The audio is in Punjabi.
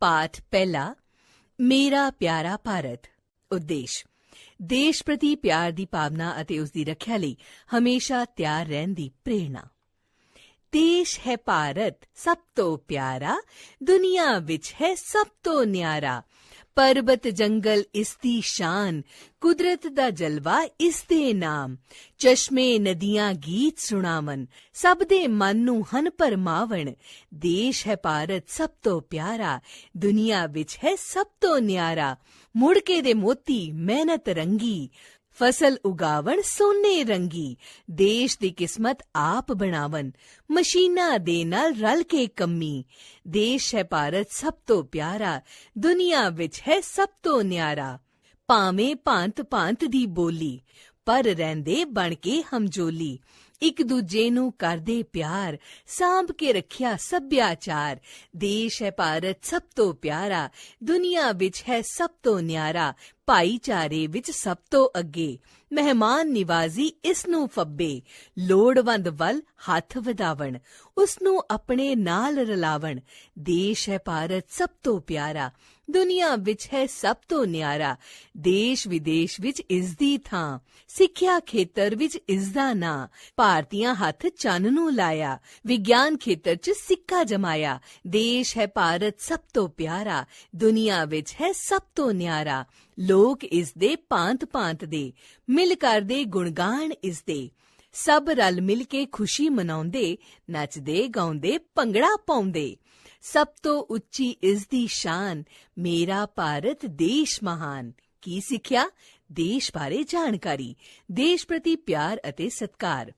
ਪਾਠ ਪਹਿਲਾ, ਮੇਰਾ ਪਿਆਰਾ ਭਾਰਤ। ਉਦੇਸ਼, ਦੇਸ਼ ਪ੍ਰਤੀ ਪਿਆਰ ਦੀ ਭਾਵਨਾ ਅਤੇ ਉਸ ਦੀ ਰੱਖਿਆ ਲਈ ਹਮੇਸ਼ਾ ਤਿਆਰ ਰਹਿਣ ਦੀ ਪ੍ਰੇਰਣਾ। ਦੇਸ਼ ਹੈ ਭਾਰਤ, ਸਭ ਤੋਂ ਪਿਆਰਾ, ਦੁਨੀਆ ਵਿੱਚ ਹੈ ਸਭ ਤੋਂ ਨਿਆਰਾ। ਪਰਬਤ ਜੰਗਲ ਇਸ ਦੀ ਸ਼ਾਨ, ਕੁਦਰਤ ਦਾ ਜਲਵਾ ਇਸ ਦੇ ਨਾਮ। ਚਸ਼ਮੇ ਨਦੀਆਂ ਗੀਤ ਸੁਣਾਵਨ, ਸਭ ਦੇ ਮਨ ਨੂੰ ਹਨ ਪਰਮਾਵਣ ਦੇਸ਼ ਹੈ ਭਾਰਤ ਸਭ ਤੋਂ ਪਿਆਰਾ, ਦੁਨੀਆ ਵਿੱਚ ਹੈ ਸਭ ਤੋਂ ਨਿਆਰਾ। ਮੁੜ ਕੇ ਦੇ ਮੋਤੀ ਮਿਹਨਤ ਰੰਗੀ ਫਸਲ ਉਗਾਵਣ ਸੋਨੇ ਰੰਗੀ, ਦੇਸ਼ ਦੀ ਕਿਸਮਤ ਆਪ ਬਣਾਵਣ, ਮਸ਼ੀਨਾਂ ਦੇ ਨਾਲ ਰਲ ਕੇ ਕੰਮੀ। ਦੇਸ਼ ਹੈ ਭਾਰਤ ਸਭ ਤੋਂ ਪਿਆਰਾ, ਦੁਨੀਆ ਵਿੱਚ ਹੈ ਸਭ ਤੋਂ ਨਿਆਰਾ। ਭਾਵੇਂ ਭਾਂਤ ਭਾਂਤ ਦੀ ਬੋਲੀ, ਪਰ ਰਹਿੰਦੇ ਬਣ ਕੇ ਹਮਜੋਲੀ ਇੱਕ ਦੂਜੇ ਨੂੰ ਕਰਦੇ ਪਿਆਰ, ਸਾਂਭ ਕੇ ਰੱਖਿਆ ਸੱਭਿਆਚਾਰ। ਦੇਸ਼ ਹੈ ਭਾਰਤ ਸਭ ਤੋਂ ਪਿਆਰਾ, ਦੁਨੀਆ ਵਿੱਚ ਹੈ ਸਭ ਤੋਂ ਨਿਆਰਾ ਭਾਈਚਾਰੇ ਵਿੱਚ ਸਭ ਤੋਂ ਅੱਗੇ ਮਹਿਮਾਨ ਨਿਵਾਜ਼ੀ ਇਸ ਨੂੰ ਫੱਬੇ, ਲੋੜਵੰਦ ਵੱਲ ਹੱਥ ਵਧਾਵਣ, ਉਸ ਨੂੰ ਆਪਣੇ ਨਾਲ ਰਲਾਵਣ। ਦੇਸ਼ ਹੈ ਭਾਰਤ ਸਭ ਤੋਂ ਪਿਆਰਾ, ਦੁਨੀਆ ਵਿੱਚ ਹੈ ਸਭ ਤੋਂ ਨਿਆਰਾ, ਦੇਸ਼ ਵਿਦੇਸ਼ ਵਿੱਚ ਇਸ ਦੀ ਥਾਂ, ਸਿੱਖਿਆ ਖੇਤਰ ਵਿੱਚ ਇਸ ਦਾ ਨਾਂ, ਭਾਰਤੀਆਂ ਹੱਥ ਚੰਨ ਨੂੰ ਲਾਇਆ, ਵਿਗਿਆਨ ਖੇਤਰ 'ਚ ਸਿੱਕਾ ਜਮਾਇਆ। ਦੇਸ਼ ਹੈ ਭਾਰਤ ਸਭ ਤੋਂ ਪਿਆਰਾ, ਦੁਨੀਆ ਵਿੱਚ ਹੈ ਸਭ ਤੋਂ ਨਿਆਰਾ ਲੋਕ ਇਸ ਦੇ ਭਾਂਤ-ਭਾਂਤ ਦੇ, ਮਿਲ ਕਰਦੇ ਗੁਣਗਾਨ ਇਸ ਦੇ ਸਭ ਰਲ ਮਿਲ ਕੇ ਖੁਸ਼ੀ ਮਨਾਉਂਦੇ, ਨੱਚਦੇ, ਗਾਉਂਦੇ, ਭੰਗੜਾ ਪਾਉਂਦੇ। ਸਭ ਤੋਂ ਉੱਚੀ ਇਸ ਦੀ ਸ਼ਾਨ, ਮੇਰਾ ਭਾਰਤ ਦੇਸ਼ ਮਹਾਨ। ਕੀ ਸਿੱਖਿਆ? ਦੇਸ਼ ਬਾਰੇ ਜਾਣਕਾਰੀ। ਦੇਸ਼ ਪ੍ਰਤੀ ਪਿਆਰ ਅਤੇ ਸਤਕਾਰ।